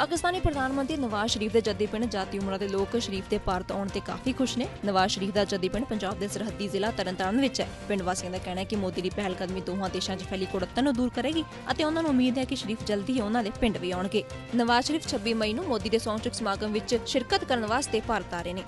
ਪਾਕਿਸਤਾਨੀ ਪ੍ਰਧਾਨ ਮੰਤਰੀ ਨਵਾਜ਼ ਸ਼ਰੀਫ ਦੇ ਜੱਦੀ ਪਿੰਡ ਜਾਤੀ ਉਮਰਾਂ ਦੇ ਲੋਕ ਸ਼ਰੀਫ ਦੇ ਭਾਰਤ ਆਉਣ ਤੇ ਕਾਫੀ ਖੁਸ਼ ਨੇ। ਨਵਾਜ਼ ਸ਼ਰੀਫ ਦਾ ਜੱਦੀ ਪਿੰਡ ਪੰਜਾਬ ਦੇ ਸਰਹੱਦੀ ਜ਼ਿਲ੍ਹਾ ਤਰਨਤਾਰਨ ਵਿੱਚ ਹੈ। ਪਿੰਡ ਵਾਸੀਆਂ ਦਾ ਕਹਿਣਾ ਹੈ ਕਿ ਮੋਦੀ ਦੀ ਪਹਿਲ ਕਦਮੀ ਦੋਹਾਂ ਦੇਸ਼ਾਂ 'ਚ ਫੈਲੀ ਕੁੜੱਤਣ ਨੂੰ ਦੂਰ ਕਰੇਗੀ ਅਤੇ ਉਹਨਾਂ ਨੂੰ ਉਮੀਦ ਹੈ ਕਿ ਸ਼ਰੀਫ ਜਲਦੀ ਹੀ ਉਹਨਾਂ ਦੇ ਪਿੰਡ ਵੀ ਆਉਣਗੇ। ਨਵਾਜ਼ ਸ਼ਰੀਫ 26 ਮਈ ਨੂੰ ਮੋਦੀ ਦੇ ਸਹੁੰ ਸਮਾਗਮ ਵਿੱਚ ਸ਼ਿਰਕਤ ਕਰਨ ਵਾਸਤੇ ਭਾਰਤ ਆ ਰਹੇ ਨੇ।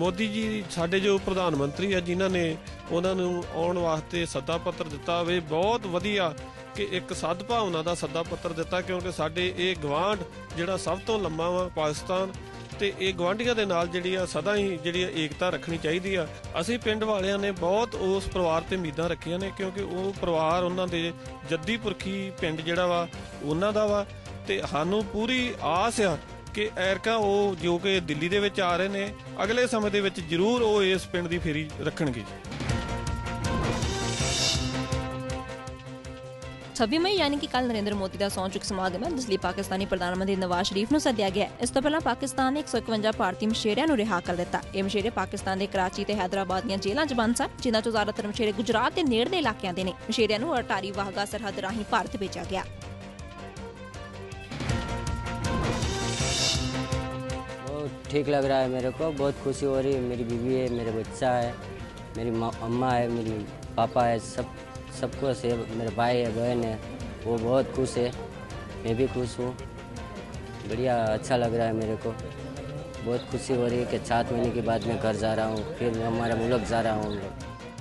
ਮੋਦੀ ਜੀ, ਸਾਡੇ ਜੋ ਪ੍ਰਧਾਨ ਮੰਤਰੀ ਆ, ਜਿਨ੍ਹਾਂ ਨੇ ਉਹਨਾਂ ਨੂੰ ਆਉਣ ਵਾਸਤੇ ਸੱਦਾ ਪੱਤਰ ਦਿੱਤਾ ਹੋਵੇ, ਬਹੁਤ ਵਧੀਆ ਕਿ ਇੱਕ ਸਦਭਾਵਨਾ ਦਾ ਸੱਦਾ ਪੱਤਰ ਦਿੱਤਾ, ਕਿਉਂਕਿ ਸਾਡੇ ਇਹ ਗਵਾਂਢ ਜਿਹੜਾ ਸਭ ਤੋਂ ਲੰਮਾ ਵਾ, ਪਾਕਿਸਤਾਨ, ਤੇ ਇਹ ਗਵਾਂਢੀਆਂ ਦੇ ਨਾਲ ਜਿਹੜੀ ਆ, ਸਦਾ ਹੀ ਜਿਹੜੀ ਆ, ਏਕਤਾ ਰੱਖਣੀ ਚਾਹੀਦੀ ਆ। ਅਸੀਂ ਪਿੰਡ ਵਾਲਿਆਂ ਨੇ ਬਹੁਤ ਉਸ ਪਰਿਵਾਰ ਤੇ ਉਮੀਦਾਂ ਰੱਖੀਆਂ ਨੇ, ਕਿਉਂਕਿ ਉਹ ਪਰਿਵਾਰ ਉਹਨਾਂ ਦੇ ਜੱਦੀ ਪੁਰਖੀ ਪਿੰਡ ਜਿਹੜਾ ਵਾ, ਉਹਨਾਂ ਦਾ ਵਾ, ਤੇ ਸਾਨੂੰ ਪੂਰੀ ਆਸ ਆ ਕਿ ਐਰਕਾ ਉਹ ਜੋ ਕਿ ਦਿੱਲੀ ਦੇ ਵਿੱਚ ਆ ਰਹੇ ਨੇ, ਅਗਲੇ ਸਮੇਂ ਦੇ ਵਿੱਚ ਜ਼ਰੂਰ ਉਹ ਇਸ ਪਿੰਡ ਦੀ ਫੇਰੀ ਰੱਖਣਗੇ। 26 ਮਈ ਯਾਨੀ ਕਿ ਕੱਲ ਨਰਿੰਦਰ ਮੋਦੀ ਦਾ ਸਹੁੰ ਚੁੱਕ ਸਮਾਗਮ ਹੈ, ਜਿਸ ਲਈ ਪਾਕਿਸਤਾਨੀ ਪ੍ਰਧਾਨ ਮੰਤਰੀ ਨਵਾਜ਼ ਸ਼ਰੀਫ ਨੂੰ ਸੱਦਿਆ ਗਿਆ ਇਸ ਤੋਂ ਪਹਿਲਾਂ ਪਾਕਿਸਤਾਨ ਨੇ 151 ਭਾਰਤੀ ਮਸ਼ੇਰਿਆਂ ਨੂੰ ਰਿਹਾ ਕਰ ਦਿੱਤਾ। ਇਹ ਮਸ਼ੇਰੇ ਪਾਕਿਸਤਾਨ ਦੇ ਕਰਾਚੀ ਤੇ ਹੈਦਰਾਬਾਦ ਦੀਆਂ ਜੇਲ੍ਹਾਂ 'ਚ ਬੰਦ ਸਨ, ਜਿਨ੍ਹਾਂ 'ਚੋਂ ਜ਼ਿਆਦਾਤਰ ਮਸ਼ੇਰੇ ਗੁਜਰਾਤ ਦੇ ਨੇੜਲੇ ਇਲਾਕਿਆਂ ਦੇ ਨੇ। ਮਸ਼ੇਰਿਆਂ ਨੂੰ ਅਟਾਰੀ ਵਾਹਗਾ ਸਰਹੱਦ ਰਾਹੀਂ ਭਾਰਤ ਭੇਜਿਆ ਗਿਆ। ठीक लग रहा है मेरे को, बहुत खुशी हो रही है। मेरी बीवी है, मेरे बच्चा है, मेरी अम्मा है, मेरी पापा है, सब, सबको से मेरे भाई है, बहन है, वो बहुत खुश है, मैं भी खुश हूँ। बढ़िया अच्छा लग रहा है मेरे को। बहुत खुशी हो रही है कि सात महीने के बाद मैं घर जा रहा हूँ, फिर हमारा मुल्क जा रहा हूँ